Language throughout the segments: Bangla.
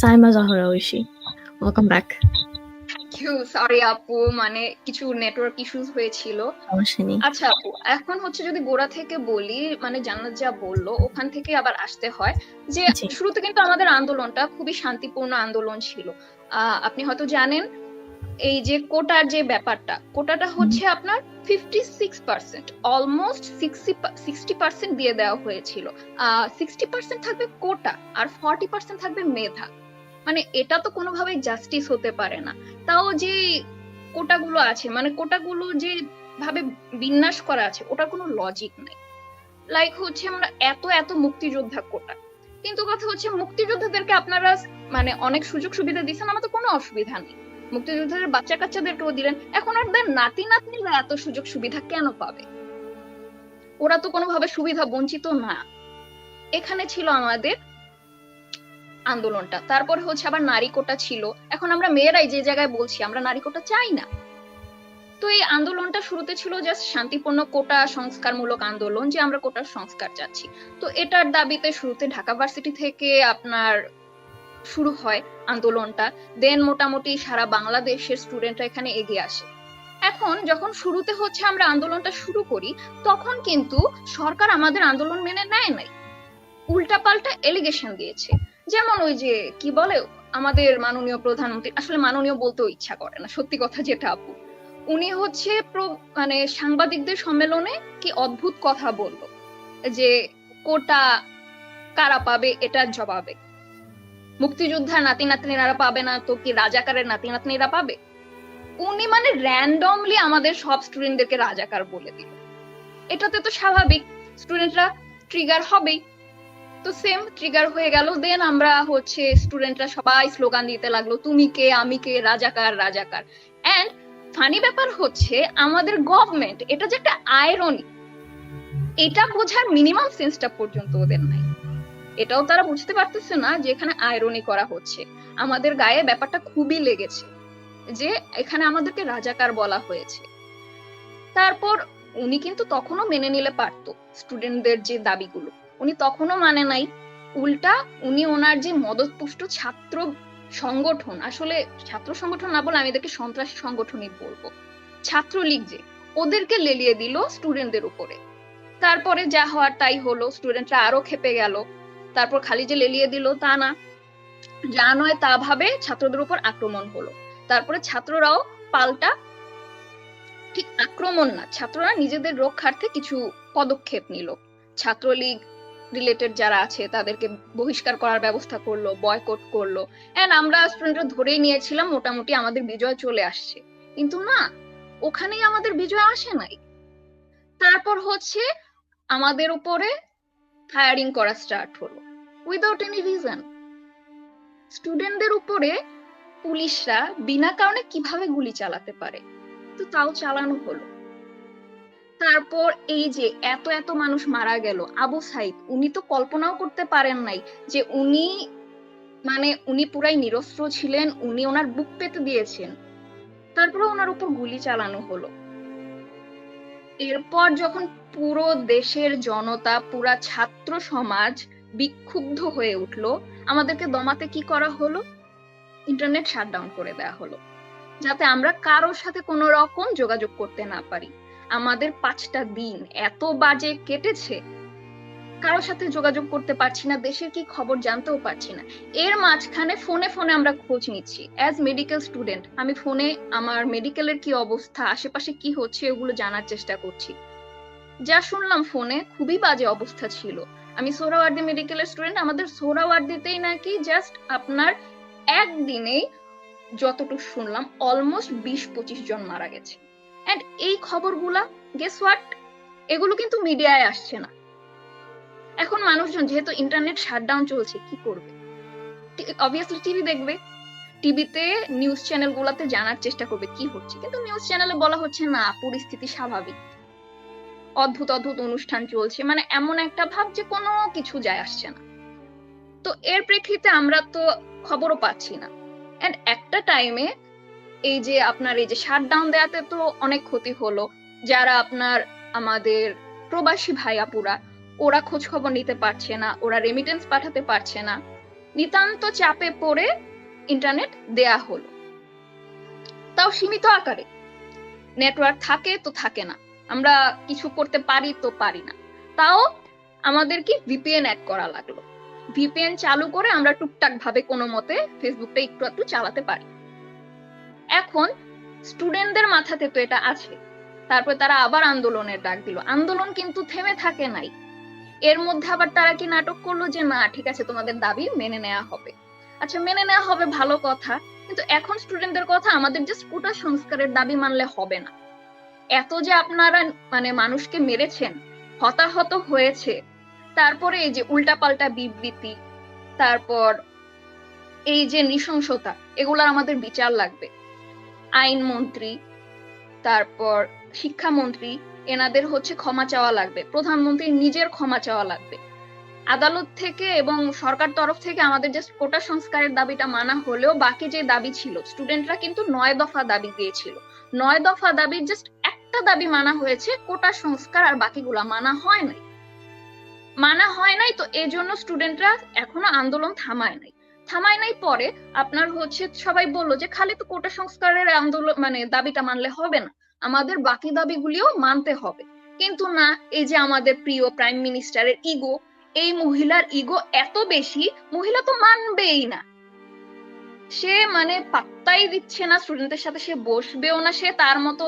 Saima Zahra Oishi. Welcome back sorry আপু মানে কিছু নেটওয়ার্ক ইস্যুস হয়েছিল। আচ্ছা আপু এখন হচ্ছে যদি গোড়া থেকে বলি মানে জান্নাত যা বলল ওখান থেকে আবার আসতে হয় যে শুরুতে কিন্তু আমাদের আন্দোলনটা খুবই শান্তিপূর্ণ আন্দোলন ছিল। আপনি হয়তো জানেন এই যে কোটার যে ব্যাপারটা কোটাটা হচ্ছে আপনার fifty six percent almost sixty percent দিয়ে দেওয়া হয়েছিল। সিক্সটি পার্সেন্ট থাকবে কোটা আর ফর্টি পার্সেন্ট থাকবে মেধা। মানে এটা তো কোনোভাবেই জাস্টিস হতে পারে না। তাও যে কোটাগুলো আছে মানে কোটাগুলো যে ভাবে বিন্যাস করা আছে, ওটার কোনো লজিক নাই। লাইক হচ্ছে আমরা এত এত মুক্তিযোদ্ধা কোটা। কিন্তু কথা হচ্ছে মুক্তিযোদ্ধাদেরকে আপনারা মানে অনেক সুযোগ সুবিধা দিচ্ছেন আমার তো কোনো অসুবিধা নেই। মুক্তিযোদ্ধাদের বাচ্চা কাচ্চাদেরকেও দিলেন, এখন আর নাতি নাতনিরা এত সুযোগ সুবিধা কেন পাবে? ওরা তো কোনোভাবে সুবিধা বঞ্চিত না। এখানে ছিল আমাদের আন্দোলনটা। তারপরে হচ্ছে আবার নারী কোটা ছিল। এখন আমরা মেয়েরাই যে জায়গায় বলছি, আমরা নারী কোটা চাই না। তো এই আন্দোলনটা শুরুতে ছিল জাস্ট শান্তিপূর্ণ কোটা সংস্কারমূলক আন্দোলন, যে আমরা কোটার সংস্কার চাচ্ছি। তো এটার দাবিতে শুরুতে ঢাকা ভার্সিটি থেকে আপনার শুরু হয় আন্দোলনটা। দেন মোটামুটি সারা বাংলাদেশের স্টুডেন্টরা এখানে এগিয়ে আসে। এখন যখন শুরুতে হচ্ছে আমরা আন্দোলনটা শুরু করি, তখন কিন্তু সরকার আমাদের আন্দোলন মেনে নেয় নাই। উল্টাপাল্টা এলিগেশন দিয়েছে। যেমন ওই যে, কি বলে, আমাদের মাননীয় প্রধানমন্ত্রী, আসলে মাননীয় বলতেও ইচ্ছা করে না, সত্যি কথা যেটা আপু। উনি হচ্ছে মানে সাংবাদিকদের সম্মেলনে কি অদ্ভুত কথা বলল, যে কোটা কারা পাবে, এটার জবাবে। মুক্তিযোদ্ধার নাতি নাতনিরা পাবে না, তো কি রাজাকারের নাতি নাতনিরা পাবে? উনি মানে র্যান্ডমলি আমাদের সব স্টুডেন্টদেরকে রাজাকার বলে দিল। এটাতে তো স্বাভাবিক স্টুডেন্টরা ট্রিগার হবেই। তো সেম ট্রিগার হয়ে গেল। দেন আমরা হচ্ছে স্টুডেন্টরা সবাই স্লোগান দিতে লাগল, তুমি কে? আমি কে? রাজাকার রাজাকার এন্ড ফানি ব্যাপার হচ্ছে, আমাদের গভর্নমেন্ট এটা যে একটা আয়রনি এটা বোঝার মিনিমাম সেন্সটা পর্যন্ত ওদের নাই। এটাও তারা বুঝতে পারতেছে না যে এখানে আয়রনি করা হচ্ছে। আমাদের গায়ে ব্যাপারটা খুবই লেগেছে যে এখানে আমাদেরকে রাজাকার বলা হয়েছে। তারপর উনি কিন্তু তখনও মেনে নিলে পারতো স্টুডেন্টদের যে দাবিগুলো। উনি তখনও মানে নাই। উল্টা উনি ওনার যে মদতপুষ্ট ছাত্র সংগঠন, আসলে ছাত্র সংগঠন না বলে আমি এদেরকে সন্ত্রাসী সংগঠনই বলব। ছাত্রলীগ যে, ওদেরকে লেলিয়ে দিল স্টুডেন্টদের উপরে। তারপরে যা হওয়ার তাই হলো স্টুডেন্টরা আরও খেপে গেল। তারপর খালি যে লেলিয়ে দিল তা না। যা নয় তা ভাবে ছাত্রদের উপর আক্রমণ হলো। তারপরে ছাত্ররাও পাল্টা ঠিক আক্রমণ না, ছাত্ররা নিজেদের রক্ষার্থে কিছু পদক্ষেপ নিল। ছাত্রলীগ রিলেটেড যারা আছে, তাদেরকে বহিষ্কার করার ব্যবস্থা করল বয়কট করল। এন্ড আমরা স্টুডেন্টরা ধরেই নিয়েছিলাম, মোটামুটি আমাদের বিজয় চলে আসছে। কিন্তু না, ওখানেই আমাদের বিজয় আসে নাই। তারপর হচ্ছে আমাদের উপরে ফায়ারিং করা স্টার্ট হলো। উইদাউট এনি রিজন স্টুডেন্টদের উপরে পুলিশরা বিনা কারণে কীভাবে গুলি চালাতে পারে? তো তাও চালানো হলো। তারপর এই যে এত এত মানুষ মারা গেল, আবু সাইদ, উনি তো কল্পনাও করতে পারেন নাই যে উনি মানে উনি পুরাই নিরস্ত্র ছিলেন, উনি ওনার বুক পেতে দিয়েছেন। তারপরে ওনার উপর গুলি চালানো হলো। এরপর যখন পুরো দেশের জনতা, পুরা ছাত্র সমাজ বিক্ষুব্ধ হয়ে উঠল, আমাদেরকে দমাতে কি করা হলো? ইন্টারনেট শাটডাউন করে দেওয়া হলো। যাতে আমরা কারোর সাথে কোনো রকম যোগাযোগ করতে না পারি। আমাদের পাঁচটা দিন এত বাজে কেটেছে। কারোর সাথে যোগাযোগ করতে পারছি না, দেশের কি খবর জানতেও পারছি না। এর মাঝখানে ফোনে ফোনে আমরা খোঁজ নিচ্ছি। অ্যাজ মেডিকেল স্টুডেন্ট আমি ফোনে আমার মেডিকেলের কি অবস্থা, আশেপাশে কি হচ্ছে এগুলো জানার চেষ্টা করছি। যা শুনলাম ফোনে খুবই বাজে অবস্থা ছিল। আমি সোহরাওয়ার্দী মেডিকেলের স্টুডেন্ট আমাদের সোহরাওয়ার্দীতেই নাকি জাস্ট আপনার একদিনেই যতটুকু শুনলাম অলমোস্ট বিশ পঁচিশ জন মারা গেছে। এন্ড এই খবরগুলা গেস হোয়াট এগুলো কিন্তু মিডিয়ায় আসছে না। এখন মানুষজন, যেহেতু ইন্টারনেট শাটডাউন চলছে, কি করবে? অবভিয়াসলি টিভি দেখবে। টিভিতে নিউজ চ্যানেল গুলাতে জানার চেষ্টা করবে, কি হচ্ছে? কিন্তু নিউজ চ্যানেলে বলা হচ্ছে না, পরিস্থিতি স্বাভাবিক। অদ্ভুত অদ্ভুত অনুষ্ঠান চলছে। মানে এমন একটা ভাব যে কোনো কিছু যায় আসছে না। তো এর প্রেক্ষিতে আমরা তো খবরও পাচ্ছি না। একটা টাইমে এই যে আপনার এই যে শাটডাউন দেওয়াতে তো অনেক ক্ষতি হলো। যারা আপনার আমাদের প্রবাসী ভাই আপুরা, ওরা খোঁজ খবর নিতে পারছে না, ওরা রেমিটেন্স পাঠাতে পারছে না। নিতান্ত চাপে পড়ে ইন্টারনেট দেয়া হলো। তাও সীমিত আকারে। নেটওয়ার্ক থাকে তো থাকে না। আমরা কিছু করতে পারি তো পারি না। তাও আমাদের কি ভিপিএন অ্যাড করা লাগল। ভিপিএন চালু করে আমরা টুকটাক ভাবে কোনো মতে ফেসবুকটা একটু একটু চালাতে পারি। এখন স্টুডেন্টদের মাথাতে তো এটা আছে। তারপর তারা আবার আন্দোলনের ডাক দিল। আন্দোলন কিন্তু থেমে থাকে নাই। এর মধ্যে আবার তারা কি নাটক করল যে, না, ঠিক আছে, তোমাদের দাবি মেনে নেওয়া হবে। আচ্ছা মেনে নেওয়া হবে ভালো কথা, কিন্তু এখন স্টুডেন্টদের কথা আমাদের জাস্ট কোটা সংস্কারের দাবি মানলে হবে না। এত যে আপনারা মানে মানুষকে মেরেছেন, হতাহত হয়েছে, তারপরে এই যে উল্টাপাল্টা বিবৃতি, তারপর এই যে নৃশংসতা, এগুলার আমাদের বিচার লাগবে। আইনমন্ত্রী তারপর শিক্ষামন্ত্রী এনাদের হচ্ছে ক্ষমা চাওয়া লাগবে। প্রধানমন্ত্রী নিজের ক্ষমা চাওয়া লাগবে। আদালত থেকে এবং সরকার তরফ থেকে আমাদের জাস্ট কোটা সংস্কারের দাবিটা মানা হলেও বাকি যে দাবি ছিল স্টুডেন্টরা কিন্তু নয় দফা দাবি দিয়েছিল। নয় দফা দাবির জাস্ট একটা দাবি মানা হয়েছে, কোটা সংস্কার আর বাকিগুলা মানা হয় নাই। মানা হয় নাই তো এই জন্য স্টুডেন্টরা এখনও আন্দোলন থামায় নাই। থামায় নাই পরে আপনার হচ্ছে সবাই বলল যে, খালি তো কোটা সংস্কারের আন্দোলন মানে দাবিটা মানলে হবে না। আমাদের বাকি দাবিগুলিও মানতে হবে। কিন্তু না, এই যে আমাদের প্রিয় প্রাইম মিনিস্টারের ইগো এই মহিলার ইগো এত বেশি, মহিলা তো মানবেই না। সে মানে পাত্তাই দিচ্ছে না স্টুডেন্টের সাথে সে বসবেও না, সে তার মতো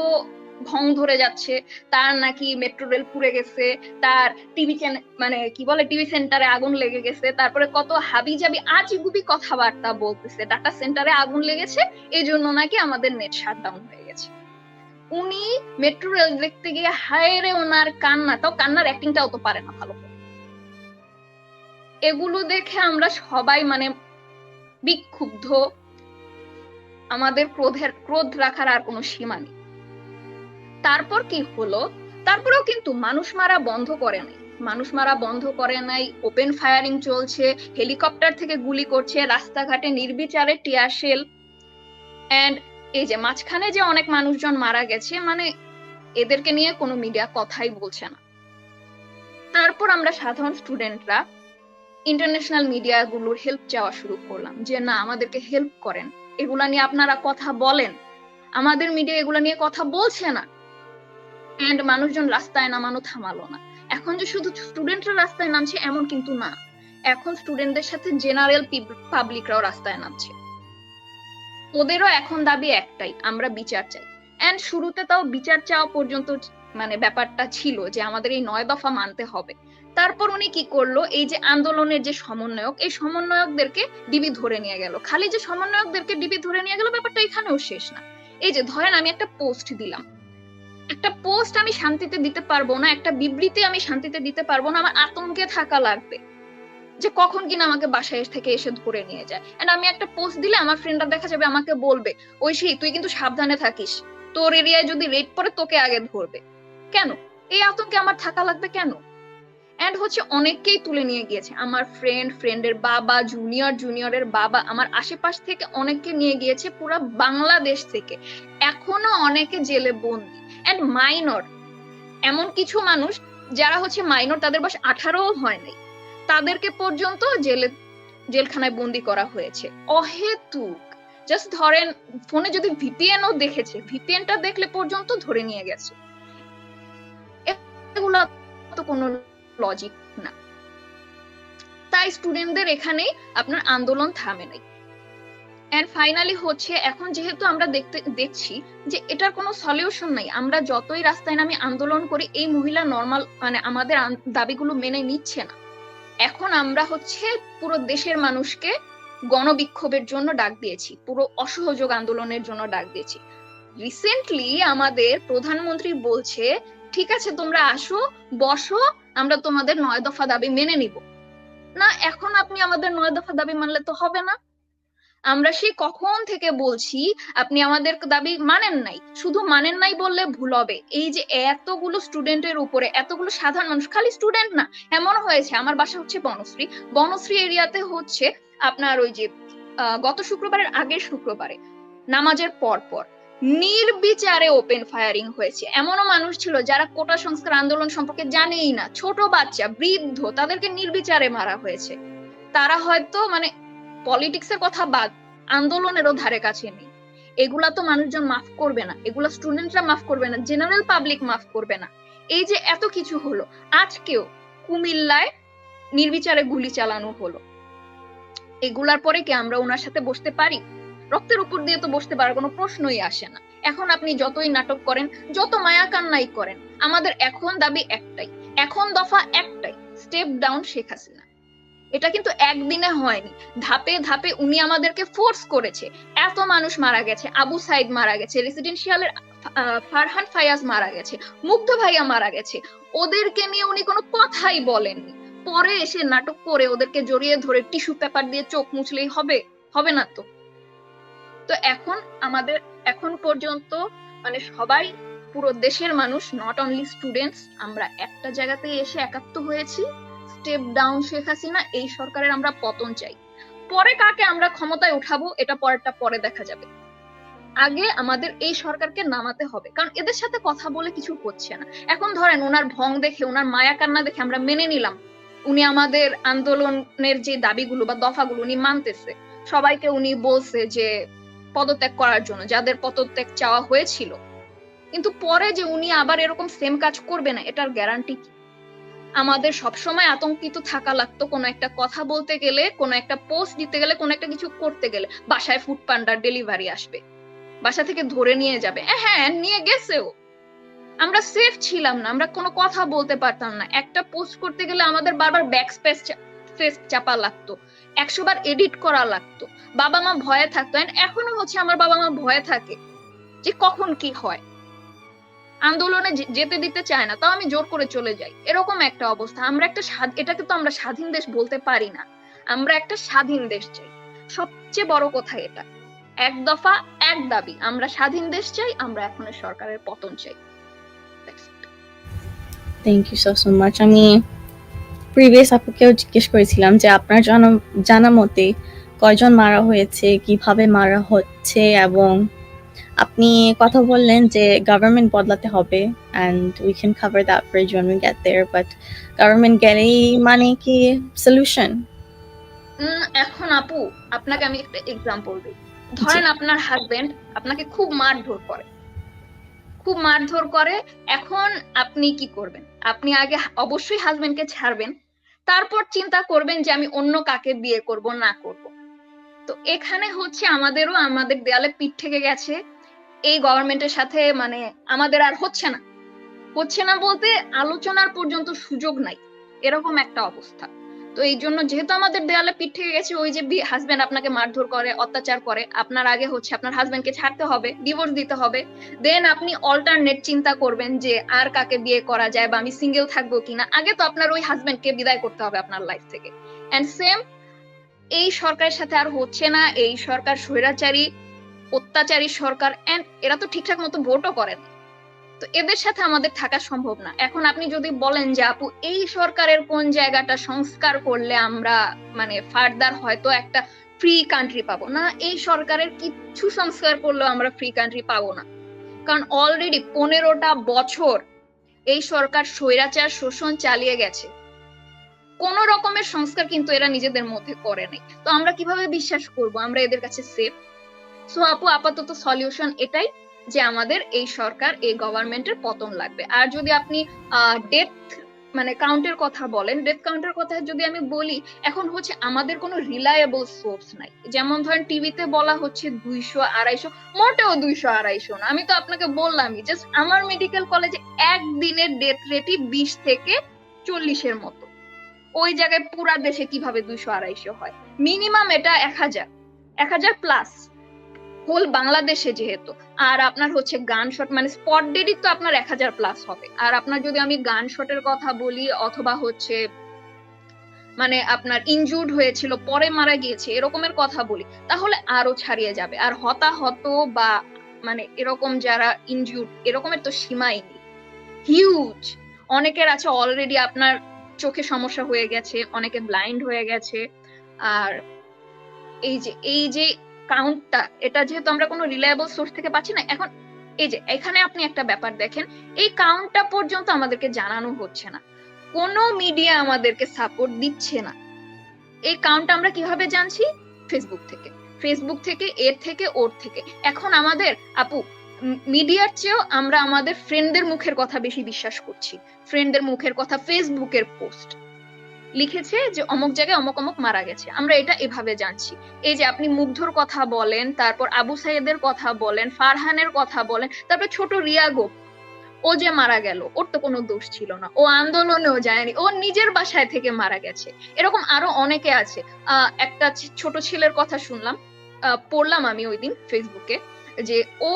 ভং ধরে যাচ্ছে, তার নাকি মেট্রো রেল পুড়ে গেছে, তার টিভি চ্যানেল মানে কি বলে টিভি সেন্টারে আগুন লেগে গেছে, তারপরে কত হাবি জাবি আজগুবি কথাবার্তা বলতেছে। ডাটা সেন্টারে আগুন লেগেছে এই জন্য নাকি আমাদের নেট শাটডাউন হয়ে গেছে। উনি মেট্রো রেল দেখতে গিয়ে হায় রে ওনার কান্না। তাও কান্নার অ্যাক্টিংটাও তো পারে না ভালো এগুলো দেখে আমরা সবাই মানে বিক্ষুব্ধ। আমাদের ক্রোধের, ক্রোধ রাখার আর কোনো সীমা নেই। তারপর কি হলো? তারপরেও কিন্তু মানুষ মারা বন্ধ করে নাই। মানুষ মারা বন্ধ করে নাই ওপেন ফায়ারিং চলছে হেলিকপ্টার থেকে গুলি করছে, রাস্তাঘাটে নির্বিচারে টিয়ার শেল এন্ড এই যে মাঝখানে যে অনেক মানুষজন মারা গেছে মানে এদেরকে নিয়ে কোনো মিডিয়া কথাই বলছে না। তারপর আমরা সাধারণ স্টুডেন্টরা ইন্টারন্যাশনাল মিডিয়া গুলোর হেল্প চাওয়া শুরু করলাম যে, না, আমাদেরকে হেল্প করেন। এগুলা নিয়ে আপনারা কথা বলেন। আমাদের মিডিয়া এগুলা নিয়ে কথা বলছে না। এন্ড মানুষজন রাস্তায় নামানো থামালো না। এখন যে শুধু স্টুডেন্টরা রাস্তায় নামছে, এমন কিন্তু না। এখন স্টুডেন্টদের সাথে জেনারেল পাবলিকরাও রাস্তায় নামছে। ওদেরও এখন দাবি একটাই, আমরা বিচার চাই। এন্ড শুরুতে তাও বিচার চাওয়া পর্যন্ত মানে ব্যাপারটা ছিল যে আমাদের এই নয় দফা মানতে হবে। তারপর উনি কি করল, এই যে আন্দোলনের যে সমন্বয়ক, এই সমন্বয়কদেরকে ডিবি ধরে নিয়ে গেল। খালি যে সমন্বয়কদেরকে ডিবি ধরে নিয়ে গেল, ব্যাপারটা এখানেও শেষ না। এই যে ধরেন আমি একটা পোস্ট দিলাম। একটা পোস্ট আমি শান্তিতে দিতে পারব না, একটা বিবৃতি আমি শান্তিতে দিতে পারব না, আমার আতঙ্কে থাকা লাগবে। যে কখন কিনা আমাকে বাসায় থেকে এসে ধরে নিয়ে যায়। এন্ড আমি একটা পোস্ট দিলে আমার ফ্রেন্ডরা দেখা যাবে আমাকে বলবে ঐশী তুই কিন্তু সাবধানে থাকিস। তোর এরিয়ায় যদি রেড পড়ে তোকে আগে ধরবে। কেন? এই আতঙ্কে আমার থাকা লাগবে কেন? এন্ড হচ্ছে অনেককেই তুলে নিয়ে গিয়েছে। আমার ফ্রেন্ড ফ্রেন্ডের বাবা জুনিয়র জুনিয়রের বাবা, আমার আশেপাশ থেকে অনেককে নিয়ে গিয়েছে পুরো বাংলাদেশ থেকে। এখনও অনেকে জেলে বন্দি। এন্ড মাইনর এমন কিছু মানুষ যারা হচ্ছে মাইনর তাদের বয়স আঠারোও হয় নাই। তাদেরকে পর্যন্ত জেলে জেলখানায় বন্দি করা হয়েছে। অহেতুক। জাস্ট ধরেন, ফোনে যদি ভিপিএনও দেখেছে, ভিপিএনটা দেখলে পর্যন্ত ধরে নিয়ে গেছে। এগুলা তো কোনো লজিক না। তাই স্টুডেন্টদের এখানে আপনার আন্দোলন থামে নাই। এন্ড ফাইনালি হচ্ছে, এখন যেহেতু আমরা দেখতে, দেখছি যে এটার কোনো সলিউশন নাই, আমরা যতই রাস্তায় নামি আন্দোলন করি, এই মহিলা নর্মাল মানে আমাদের দাবিগুলো মেনে নিচ্ছে না। এখন আমরা হচ্ছে পুরো দেশের মানুষকে গণবিক্ষোভের জন্য ডাক দিয়েছি, পুরো অসহযোগ আন্দোলনের জন্য ডাক দিয়েছি। রিসেন্টলি আমাদের প্রধানমন্ত্রী বলছে, ঠিক আছে, তোমরা আসো, বসো, আমরা তোমাদের নয় দফা দাবি মেনে নিব। না, এখন আপনি আমাদের নয় দফা দাবি মানলে তো হবে না। আমরা সে কখন থেকে বলছি, আপনি আমাদের দাবি মানেন নাই। শুধু মানেন নাই বললে ভুল হবে। এই যে এতগুলো স্টুডেন্টের উপরে, এতগুলো সাধারণ মানুষ, খালি স্টুডেন্ট না, এমন হয়েছে। আমার বাসা হচ্ছে বনশ্রী। বনশ্রী এরিয়াতে হচ্ছে আপনার ওই যে গত শুক্রবারের আগের শুক্রবারে, নামাজের পর পর নির্বিচারে ওপেন ফায়ারিং হয়েছে। এমনও মানুষ ছিল যারা কোটা সংস্কার আন্দোলন সম্পর্কে জানেই না। ছোট বাচ্চা, বৃদ্ধ, তাদেরকে নির্বিচারে মারা হয়েছে। তারা হয়তো মানে পলিটিক্সের কথা বাদ, আন্দোলনেরও ধারে কাছে নেই। এগুলা তো মানুষজন মাফ করবে না, এগুলা স্টুডেন্টরা মাফ করবে না জেনারেল পাবলিক মাফ করবে না। এই যে এত কিছু হলো, আজকেও কুমিল্লায় নির্বিচারে গুলি চালানো হলো। এগুলার পরে কি আমরা ওনার সাথে বসতে পারি? রক্তের উপর দিয়ে তো বসতে পারার কোনো প্রশ্নই আসে না। এখন আপনি যতই নাটক করেন, যত মায়া কান্নাই করেন, আমাদের এখন দাবি একটাই, এখন দফা একটাই স্টেপ ডাউন শেখ হাসিনা। এটা কিন্তু একদিনে হয়নি। ধাপে ধাপে উনি আমাদেরকে ফোর্স করেছে। এত মানুষ মারা গেছে, আবু সাইদ মারা গেছে রেসিডেন্সিয়ালের ফারহান ফায়াজ মারা গেছে, মুগ্ধ ভাইয়া মারা গেছে। ওদেরকে নিয়ে উনি কোনো কথাই বলেননি। পরে এসে নাটক করে ওদেরকে জড়িয়ে ধরে টিস্যু পেপার দিয়ে চোখ মুছলেই হবে হবে না তো? তো এখন আমাদের, এখন পর্যন্ত মানে সবাই, পুরো দেশের মানুষ নট অনলি স্টুডেন্টস আমরা একটা জায়গাতে এসে একাত্ম হয়েছি। স্টেপ ডাউন শেখ হাসিনা, এই সরকারের আমরা পতন চাই। পরে কাকে আমরা ক্ষমতায় উঠাবো, এটা পরেরটা পরে দেখা যাবে। আগে আমাদের এই সরকারকে নামাতে হবে, কারণ এদের সাথে কথা বলে কিছু হচ্ছে না। এখন ধরেন ওনার ভং দেখে, ওনার মায়া কান্না দেখে আমরা মেনে নিলাম, উনি আমাদের আন্দোলনের যে দাবিগুলো বা দফাগুলো উনি মানতেছে, সবাইকে উনি বলছে যে পদত্যাগ করার জন্য, যাদের পদত্যাগ চাওয়া হয়েছিল। কিন্তু পরে যে উনি আবার এরকম সেম কাজ করবে না, এটার গ্যারান্টি কি? আমাদের সবসময় আতঙ্কিত থাকা লাগতো কোনো একটা কথা বলতে গেলে, কোনো একটা পোস্ট দিতে গেলে, কোনো একটা কিছু করতে গেলে। বাসায় ফুড পান্ডার ডেলিভারি আসবে। বাসা থেকে ধরে নিয়ে যাবে। হ্যাঁ নিয়ে গেছেও। আমরা সেফ ছিলাম না, আমরা কোনো কথা বলতে পারতাম না। একটা পোস্ট করতে গেলে আমাদের বারবার ব্যাক স্পেস ফেস চাপা লাগতো। একশো বার এডিট করা লাগতো। বাবা মা ভয়ে থাকতো। এখনও হচ্ছে আমার বাবা মা ভয়ে থাকে যে কখন কি হয়। আন্দোলনে যেতে দিতে চায় না, তাও আমি জোর করে চলে যাই। এরকম একটা অবস্থা। আমরা একটা এটাকে তো আমরা স্বাধীন দেশ বলতে পারি না। আমরা একটা স্বাধীন দেশ চাই। সবচেয়ে বড় কথা এটা। এক দফা, এক দাবি। আমরা স্বাধীন দেশ চাই, আমরা এখন সরকারের পতন চাই। Thank you so so much আমি প্রিভিয়াস আপুকেও জিজ্ঞেস করেছিলাম যে আপনার জানা জানা মতে কয়জন মারা হয়েছে, কীভাবে মারা হচ্ছে এবং আপনি কথা বললেন যে গভর্নমেন্ট বদলাতে হবে and we can cover that bridge when we get there but government গেলেই মানে কি সলিউশন এখন আপু আপনাকে আমি একটা এক্সাম্পল দিই। ধরেন আপনার হাজবেন্ড আপনাকে খুব মারধর করে। খুব মারধর করে এখন আপনি কি করবেন? আপনি আগে অবশ্যই হাজবেন্ডকে ছাড়বেন তারপর চিন্তা করবেন যে আমি অন্য কাকে বিয়ে করব না করব। তো এখানে হচ্ছে আমাদেরও আমাদের দেয়ালে পিঠ থেকে গেছে। এই গভর্নমেন্টের সাথে মানে আমাদের আর হচ্ছে না। হচ্ছে না বলতে আলোচনার পর্যন্ত সুযোগ নাই। এরকম একটা অবস্থা। তো এই জন্য যেহেতু আমাদের দেয়ালে পিঠ থেকে গেছে, ওই যে হাজবেন্ড আপনাকে মারধর করে, অত্যাচার করে, আপনার আগে হচ্ছে আপনার হাজবেন্ডকে ছাড়তে হবে ডিভোর্স দিতে হবে। দেন আপনি অল্টারনেট চিন্তা করবেন যে আর কাকে বিয়ে করা যায় বা আমি সিঙ্গেল থাকব কিনা। আগে তো আপনার ওই হাজবেন্ডকে বিদায় করতে হবে আপনার লাইফ থেকে। এন্ড সেম এই সরকারের সাথে আর হচ্ছে না, এই সরকার স্বৈরাচারী, অত্যাচারী সরকার এরা তো ঠিকঠাক মতো ভোটও করেন। তো এদের সাথে আমাদের থাকা সম্ভব না। এখন আপনি যদি বলেন যে, আপু, এই সরকারের কোন জায়গাটা সংস্কার করলে আমরা মানে ফার্দার হয়তো একটা ফ্রি কান্ট্রি পাবো? না, এই সরকারের কিচ্ছু সংস্কার করলেও আমরা ফ্রি কান্ট্রি পাবো না। কারণ অলরেডি পনেরোটা বছর এই সরকার স্বৈরাচার শোষণ চালিয়ে গেছে। কোন রকমের সংস্কার কিন্তু এরা নিজেদের মধ্যে করে নাই। তো আমরা কীভাবে বিশ্বাস করব? আমরা এদের কাছে সেফ সো আপু, আপাতত সলিউশন এটাই যে আমাদের এই সরকার, এই গভর্নমেন্টের পতন লাগবে। আর যদি আপনি ডেথ মানে কাউন্টের কথা বলেন ডেথ কাউন্টের কথা যদি আমি বলি, এখন হচ্ছে আমাদের কোনো রিলায়েবল সোর্স নাই। যেমন ধরেন টিভিতে বলা হচ্ছে দুইশো আড়াইশো, মোটেও দুইশো আড়াইশো না। আমি তো আপনাকে বললামই জাস্ট আমার মেডিকেল কলেজে একদিনের ডেথ রেটই বিশ থেকে চল্লিশের মতো। ওই জায়গায় পুরা দেশে কীভাবে দুইশো আড়াইশো হয়? মিনিমাম এটা এক হাজার। এক হাজার প্লাস হোল বাংলাদেশে যেহেতু। আর আপনার হচ্ছে গান শট মানে স্পট ডেডি তো আপনার এক হাজার প্লাস হবে। আর আপনার যদি আমি গান শটের কথা বলি, অথবা হচ্ছে মানে আপনার ইনজুর্ড হয়েছিল, পরে মারা গিয়েছে, এরকমের কথা বলি, তাহলে আরও ছাড়িয়ে যাবে। আর হতাহত বা মানে এরকম যারা ইনজুর্ড এরকমের তো সীমাই নেই। হিউজ অনেকের আছে অলরেডি আপনার চোখে সমস্যা হয়ে গেছে, অনেকে ব্লাইন্ড হয়ে গেছে। আর এই যে এই যে কাউন্টটা এটা যেহেতু আমরা কোনো রিলায়েবল সোর্স থেকে পাচ্ছি না, এখন এই যে, এখানে আপনি একটা ব্যাপার দেখেন, এই কাউন্টটা পর্যন্ত আমাদেরকে জানানো হচ্ছে না। কোনো মিডিয়া আমাদেরকে সাপোর্ট দিচ্ছে না। এই কাউন্ট আমরা কীভাবে জানছি? ফেসবুক থেকে। ফেসবুক থেকে, এর থেকে, ওর থেকে। এখন আমাদের, আপু মিডিয়ার চেয়েও আমরা আমাদের ফ্রেন্ডদের মুখের কথা বেশি বিশ্বাস করছি। ফ্রেন্ডদের মুখের কথা ফেসবুকের পোস্ট লিখেছে যে অমুক জায়গায় অমুক অমুক মারা গেছে। আমরা এটা এভাবে জানছি। এই যে আপনি মুগ্ধর কথা বলেন, তারপর আবু সাইদের কথা বলেন, ফারহানের কথা বলেন, তারপর ছোট রিয়াগো, ও যে মারা গেল, ওর তো কোনো দোষ ছিল না। ও আন্দোলনেও যায়নি, ও নিজের বাসায় থেকে মারা গেছে। এরকম আরও অনেকে আছে। একটা ছোট ছেলের কথা শুনলাম পড়লাম আমি ওই দিন ফেসবুকে যে ও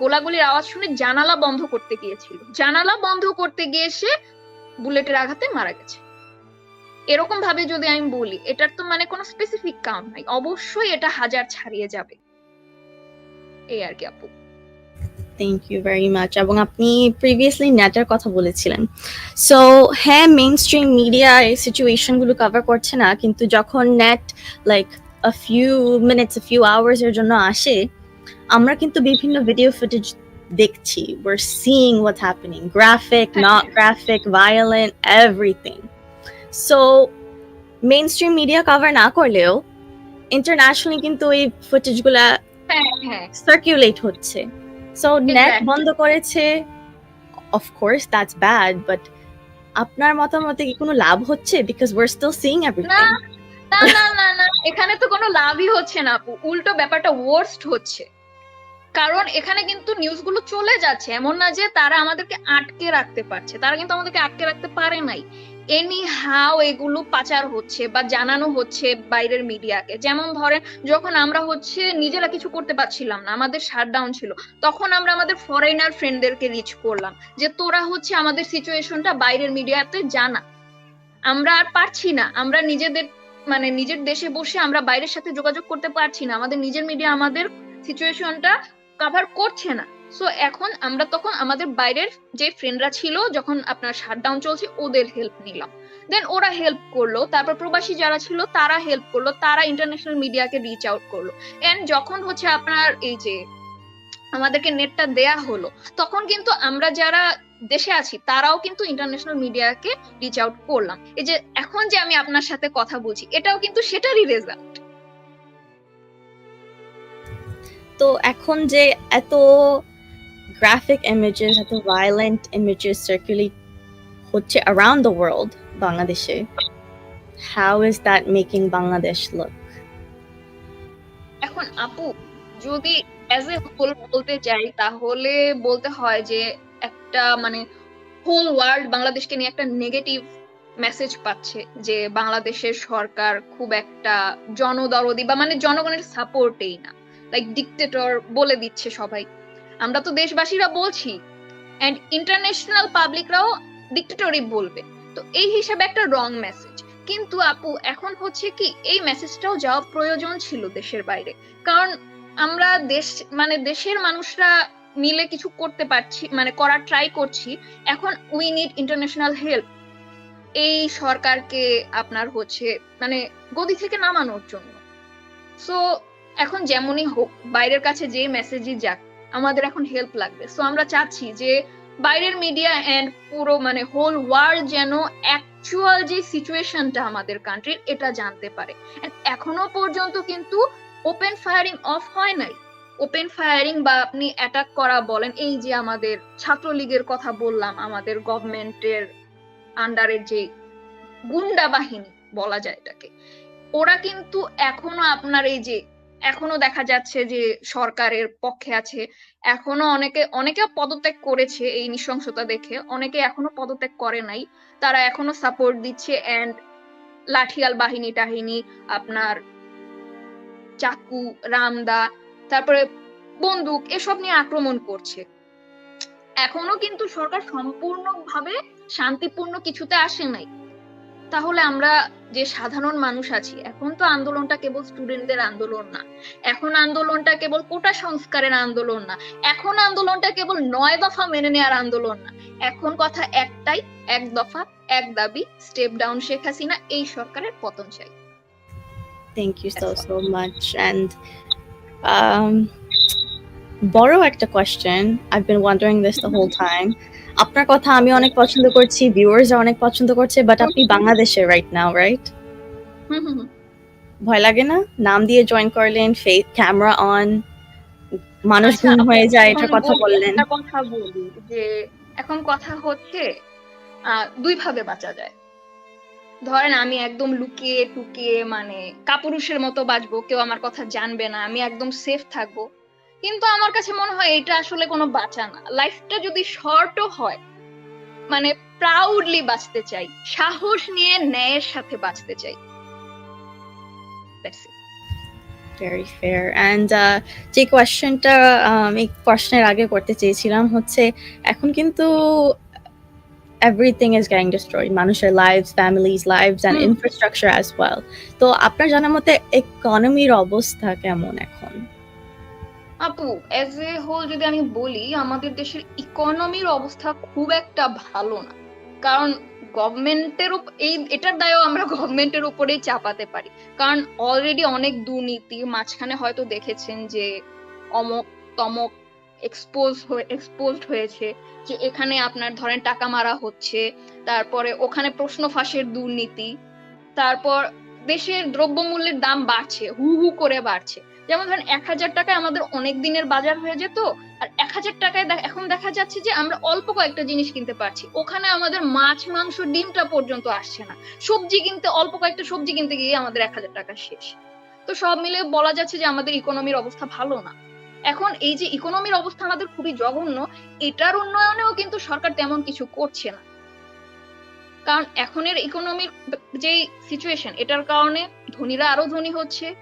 গোলাগুলির আওয়াজ শুনে জানালা বন্ধ করতে গিয়েছিল। জানালা বন্ধ করতে গিয়ে সে বুলেটের আঘাতে মারা গেছে। এরকম ভাবে যদি আমি বলি, এটার তো মানে কোনো স্পেসিফিক কাউন্ট নাই। অবশ্যই এটা হাজার ছাড়িয়ে যাবে। এই আর কি আপু। থ্যাংক ইউ ভেরি মাচ এবং আপনি প্রিভিয়াসলি নেটের কথা বলেছিলেন। সো হ্যাঁ মেইন স্ট্রিম মিডিয়া এই সিচুয়েশনগুলো কভার করছে না, কিন্তু যখন net like a few minutes a few hours এর জন্য আসে আমরা কিন্তু বিভিন্ন ভিডিও ফুটেজ দেখছি we're seeing what's happening graphic not graphic violent everything so mainstream media cover না করলেও internationally কিন্তু এই ফুটেজগুলা হ্যাঁ হ্যাঁ সার্কুলেট হচ্ছে সো নেট Exactly. বন্ধ করেছে of course that's bad but আপনার মতামতে কি কোনো লাভ হচ্ছে বিকজ ওয়ার স্টিল সিইং না এভরিথিং না না না না, এখানে তো কোনো লাভই হচ্ছে না আপু উল্টো ব্যাপারটা ওয়ার্স্ট হচ্ছে। কারণ এখানে কিন্তু নিউজগুলো চলে যাচ্ছে, এমন না যে তারা আমাদেরকে আটকে রাখতে পারছে, তারা কিন্তু আমাদেরকে আটকে রাখতে পারে নাই। এনি হাও এগুলো পাচার হচ্ছে বা জানানো হচ্ছে বাইরের মিডিয়াকে যেমন ধরেন, যখন আমরা হচ্ছে নিজেরা কিছু করতে পারছিলাম না, আমাদের শাটডাউন ছিল, তখন আমরা আমাদের ফরেনার ফ্রেন্ডদেরকে রিচ করলাম যে তোরা হচ্ছে আমাদের সিচুয়েশনটা বাইরের মিডিয়াতে জানা। আমরা আর পারছি না, আমরা নিজেদের মানে নিজের দেশে বসে আমরা বাইরের সাথে যোগাযোগ করতে পারছি না। আমাদের নিজের মিডিয়া আমাদের সিচুয়েশনটা কভার করছে না। সো এখন আমরা তখন আমাদের বাইরের যে ফ্রেন্ডরা ছিল, যখন আপনার শাটডাউন চলছে, ওদের হেল্প নিলাম। দেন ওরা হেল্প করল, তারপর প্রবাসী যারা ছিল, তারা হেল্প করল, তারা ইন্টারন্যাশনাল মিডিয়াকে রিচ আউট করল। এন্ড যখন হচ্ছে আপনার এই যে আমাদেরকে নেটটা দেয়া হলো তখন কিন্তু আমরা যারা দেশে আছি তারাও কিন্তু ইন্টারন্যাশনাল মিডিয়াকে রিচ আউট করলাম। এই যে এখন যে আমি আপনার সাথে কথা বলছি এটাও কিন্তু সেটারই রেজাল্ট তো এখন যে এত গ্রাফিক ইমেজেস এত ভায়োলেন্ট ইমেজেস সার্কুলেট হচ্ছে অ্যারাউন্ড দ্য ওয়ার্ল্ড বাংলাদেশে how is that making Bangladesh look এখন আপু যদি অ্যাজ এ হোল বলতে যাই তাহলে বলতে হয় যে একটা মানে হোল ওয়ার্ল্ড বাংলাদেশকে নিয়ে একটা নেগেটিভ মেসেজ পাচ্ছে যে বাংলাদেশের সরকার খুব একটা জনদরদি বা মানে জনগণের সাপোর্টেই না। লাইক ডিকটেটর বলে দিচ্ছে সবাই। আমরা তো দেশবাসীরা বলছি এন্ড ইন্টারন্যাশনাল পাবলিকরাও ডিকটেটরই বলবে। তো এই হিসাবে একটা রং মেসেজ কিন্তু আপু, এখন হচ্ছে কি, এই মেসেজটাও যাওয়া প্রয়োজন ছিল দেশের বাইরে। কারণ আমরা দেশ মানে দেশের মানুষরা মিলে কিছু করতে পারছি মানে করার ট্রাই করছি। এখন উই নিড ইন্টারন্যাশনাল হেল্প এই সরকারকে আপনার হচ্ছে মানে গদি থেকে নামানোর জন্য। সো এখন যেমনই হোক, বাইরের কাছে যে মেসেজই যাক, আমাদের এখন হেল্প লাগবে। সো আমরা চাচ্ছি যে বাইরের মিডিয়া এন্ড পুরো মানে হোল ওয়ার্ল্ড যেন অ্যাকচুয়াল যে সিচুয়েশনটা আমাদের কান্ট্রির এটা জানতে পারে। এখনও পর্যন্ত কিন্তু ওপেন ফায়ারিং অফ হয় নাই? ওপেন ফায়ারিং বা আপনি অ্যাটাক করা বলেন, এই যে আমাদের ছাত্রলীগের কথা বললাম, আমাদের গভর্নমেন্টের আন্ডারের যে গুন্ডা বাহিনী বলা যায় এটাকে, ওরা কিন্তু এখনও আপনার এই যে, এখনও দেখা যাচ্ছে যে সরকারের পক্ষে আছে, এখনও অনেকে অনেকে পদত্যাগ করেছে এই নৃশংসতা দেখে, অনেকে এখনও পদত্যাগ করে নাই, তারা এখনও সাপোর্ট দিচ্ছে অ্যান্ড লাঠিয়াল বাহিনী টাহিনী আপনার চাকু, রামদা, তারপরে বন্দুক, এসব নিয়ে আক্রমণ করছে। এখনও কিন্তু সরকার সম্পূর্ণভাবে শান্তিপূর্ণ কিছুতে আসে নাই। তাহলে আমরা যে সাধারণ মানুষ আছি, এখন তো আন্দোলনটা কেবল স্টুডেন্টদের আন্দোলন না। এখন আন্দোলনটা কেবল কোটা সংস্কারের আন্দোলন না। এখন আন্দোলনটা কেবল নয় দফা মেনে নেওয়ার আন্দোলন না। এখন কথা একটাই, এক দফা, এক দাবি স্টেপ ডাউন শেখ হাসিনা, এই সরকারের পতন চাই। Thank you so so much and um, বড় একটা question I been wondering this the whole time আপনার কথা আমি অনেক পছন্দ করছি ভিউয়ার্স অনেক পছন্দ করছে বাট আপনি বাংলাদেশে রাইট নাও রাইট। ভয় লাগে না? নাম দিয়ে জয়েন করলেন ফেস ক্যামেরা অন মানুষ আচ্ছা, হয়ে যায় এটা কথা বললেন। কথা বলি যে এখন কথা হচ্ছে দুই ভাবে বাঁচা যায়। ধরেন আমি একদম লুকিয়ে টুকিয়ে মানে কাপুরুষের মতো বাঁচবো কেউ আমার কথা জানবে না, আমি একদম সেফ থাকব। কিন্তু আমার কাছে মনে হয় এটা আসলে কোনো বাঁচা না। লাইফটা যদি শর্টও হয় মানে প্রাউডলি বাঁচতে চাই, সাহস নিয়ে ন্যায়ের সাথে বাঁচতে চাই। ভেরি ফেয়ার অ্যান্ড যে কোয়েশ্চেনটা এই প্রশ্নের আগে করতে চেয়েছিলাম হচ্ছে, এখন কিন্তু এভরিথিং ইজ গেটিং ডিস্ট্রয়েড মানুষের lives families lives and. Infrastructure as well তো আপনার জানার মতে ইকোনমির অবস্থা কেমন এখন? আপু এজ এ হোল যদি আমি বলি আমাদের দেশের ইকোনমির অবস্থা খুব একটা ভালো না। কারণ গভর্নমেন্টের এই এটার দায়ও আমরা গভর্নমেন্টের উপরেই চাপাতে পারি। কারণ অলরেডি অনেক দুর্নীতি মাঝখানে হয়তো দেখেছেন যে অমক তমক এক্সপোজ এক্সপোজড হয়েছে যে এখানে আপনার ধরেন টাকা মারা হচ্ছে, তারপরে ওখানে প্রশ্ন ফাঁসের দুর্নীতি, তারপর দেশের দ্রব্যমূল্যের দাম বাড়ছে, হু হু করে বাড়ছে। যেমন ধরেন এক হাজার টাকায় আমাদের অনেক দিনের বাজার হয়ে যেত, আর এক হাজার টাকায় এখন দেখা যাচ্ছে যে আমরা অল্প কয়েকটা জিনিস কিনতে পারছি। ওখানে আমাদের মাছ, মাংস, ডিমটা পর্যন্ত আসছে না। সবজি কিনতে, অল্প কয়েকটা সবজি কিনতে গিয়ে আমাদের এক হাজার টাকা শেষ। তো সব মিলে বলা যাচ্ছে যে আমাদের ইকোনমির অবস্থা ভালো না। এখন এই যে ইকোনমির অবস্থা আমাদের খুবই জঘন্য, এটার উন্নয়নেও কিন্তু সরকার তেমন কিছু করছে না। কারণ এখনের ইকোনমির যে সিচুয়েশন এটার কারণে ধনীরা আরও ধনী হচ্ছে,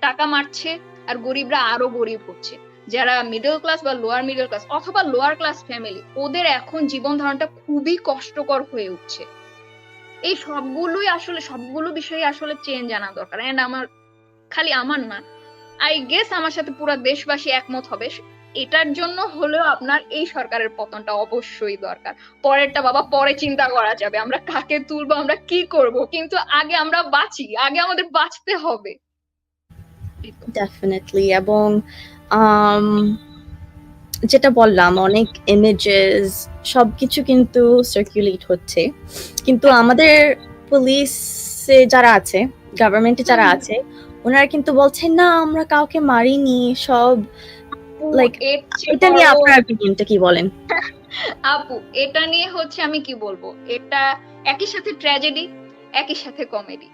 টাকা মারছে, আর গরিবরা আরও গরিব হচ্ছে। যারা মিডল ক্লাস বা লোয়ার মিডল ক্লাস অথবা লোয়ার ক্লাস ফ্যামিলি ওদের এখন জীবন ধারণটা খুবই কষ্টকর হয়ে উঠছে। এই সবগুলোই আসলে, সবগুলো বিষয়ে আসলে চেঞ্জ আনা দরকার। এন্ড আমার, খালি আমার না আই গেস আমার সাথে পুরো দেশবাসী একমত হবে। এটার জন্য হলেও আপনার এই সরকারের পতনটা অবশ্যই দরকার। পরেরটা বাবা পরে চিন্তা করা যাবে আমরা কাকে তুলবো আমরা কি করব? কিন্তু আগে আমরা বাঁচি আগে আমাদের বাঁচতে হবে। ডেফিনেটলি এবং um, যেটা বললাম অনেক ইমেজেস সবকিছু কিন্তু সার্কুলেট হচ্ছে। কিন্তু আমাদের পুলিশে যারা আছে গভর্নমেন্টে যারা আছে ওনারা কিন্তু বলছেন না আমরা কাউকে মারিনি সব চেয়ে এটা নিয়ে আপনার অপিনিয়নটা কি বলেন? আপু এটা নিয়ে হচ্ছে আমি কি বলব? এটা একই সাথে ট্র্যাজেডি একই সাথে কমেডি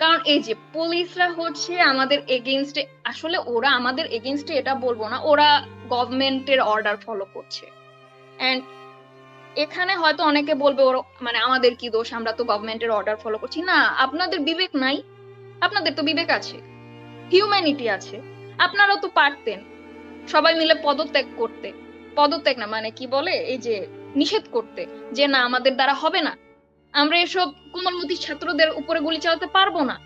কারণ এই যে পুলিশরা হচ্ছে আমাদের এগেইনস্টে আসলে ওরা আমাদের এগেইনস্টে এটা বলব না ওরা গভর্নমেন্টের অর্ডার ফলো করছে। এন্ড এখানে হয়তো অনেকে বলবে ওরা মানে আমাদের কি দোষ? আমরা তো গভর্নমেন্টের অর্ডার ফলো করছি। না আপনাদের বিবেক নাই। আপনাদের তো বিবেক আছে হিউম্যানিটি আছে, আপনারাও তো পারতেন। সবাই মিলে পদত্যাগ করতে। পদত্যাগ না মানে কি বলে? এই যে নিষেধ করতে, যে না, আমাদের দ্বারা হবে না। আমরা এসব কোমলমতি ছাত্রদের উপরে গুলি চালাতে পারব না।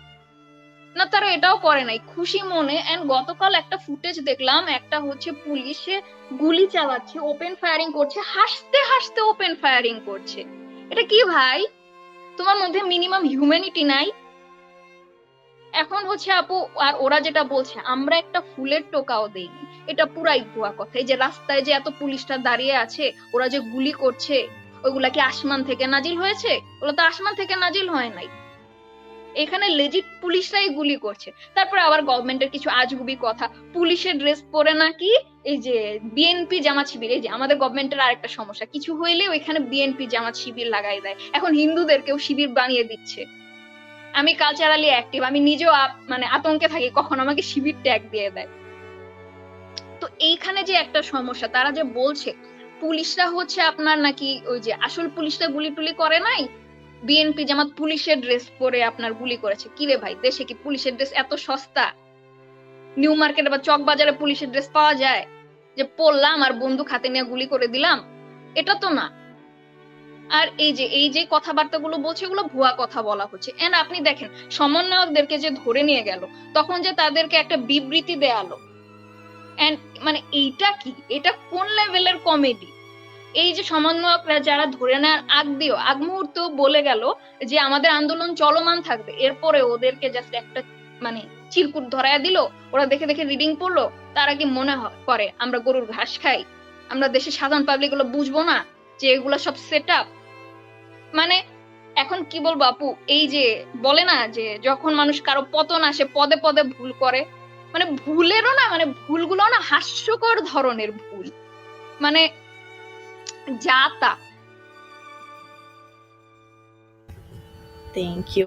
না, তারা এটাও করে নাই। খুশি মনে এন্ড গতকাল একটা ফুটেজ দেখলাম, একটা হচ্ছে পুলিশে গুলি চালাচ্ছে ওপেন ফায়ারিং করছে, হাসতে হাসতে ওপেন ফায়ারিং করছে। এটা কি ভাই? তোমার মধ্যে মিনিমাম হিউম্যানিটি নাই? এখন হচ্ছে আপু, আর ওরা যেটা বলছে, আমরা একটা ফুলের টোকাও দেইনি। এটা পুরাই ভুয়া কথা। এই যে রাস্তায় যে এত পুলিশটা দাঁড়িয়ে আছে, ওরা যে গুলি করছে, ওইগুলা কি আসমান থেকে নাজিল হয়েছে? ওগুলো তো আসমান থেকে নাজিল হয় নাই। এখানে লেজিট পুলিশরাই গুলি করছে। তারপরে আবার গভর্নমেন্টের কিছু আজগুবি কথা। পুলিশের ড্রেস পরে নাকি এই যে বিএনপি জামাত শিবির এই যে আমাদের গভর্নমেন্টের আরেকটা সমস্যা। কিছু হইলে ওইখানে বিএনপি জামাত শিবির লাগাই দেয়। এখন হিন্দুদেরকেও শিবির বানিয়ে দিচ্ছে। আমি কালচারালি অ্যাক্টিভ আমি নিজেও মানে আতঙ্কে থাকি কখন আমাকে শিবির ট্যাগ দিয়ে দেয়। তো এইখানে যে একটা সমস্যা, তারা যে বলছে, পুলিশরা হচ্ছে আপনার নাকি ওই যে আসল পুলিশরা গুলি টুলি করে নাই? বিএনপি জামাত পুলিশের ড্রেস পরে আপনার গুলি করেছে। কি রে ভাই, দেশে কি পুলিশের ড্রেস এত সস্তা? নিউ মার্কেট বা চক বাজারে পুলিশের ড্রেস পাওয়া যায়? যে পরলাম আর বন্দুক হাতে নিয়ে গুলি করে দিলাম? এটা তো না। আর এই যে এই যে কথাবার্তাগুলো বলছে, এগুলো ভুয়া কথা বলা হচ্ছে। এন্ড আপনি দেখেন, সমন্বয়কদেরকে যে ধরে নিয়ে গেল, তখন যে তাদেরকে একটা বিবৃতি দেয়ালো এন্ড মানে এইটা কি? এটা কোন লেভেলের কমেডি? এই যে সমন্বয়করা যারা ধরে নেওয়ার আগ দিও আগ মুহূর্ত বলে গেল যে আমাদের আন্দোলন চলমান থাকবে। এরপরে ওদেরকে জাস্ট একটা মানে চিরকুট ধরায় দিল, ওরা দেখে দেখে রিডিং পড়ল, তারা কি মনে করে, আমরা গরুর ঘাস খাই, আমরা দেশের সাধারণ পাবলিকগুলো বুঝব না, যে এগুলো সব সেট আপ মানে এখন কি বলব আপু, এই যে বলে না যে যখন মানুষ কারও পতন আসে, পদে পদে ভুল করে মানে ভুলেরও না মানে ভুলগুলো না হাস্যকর ধরনের ভুল। মানে যা তা। Thank you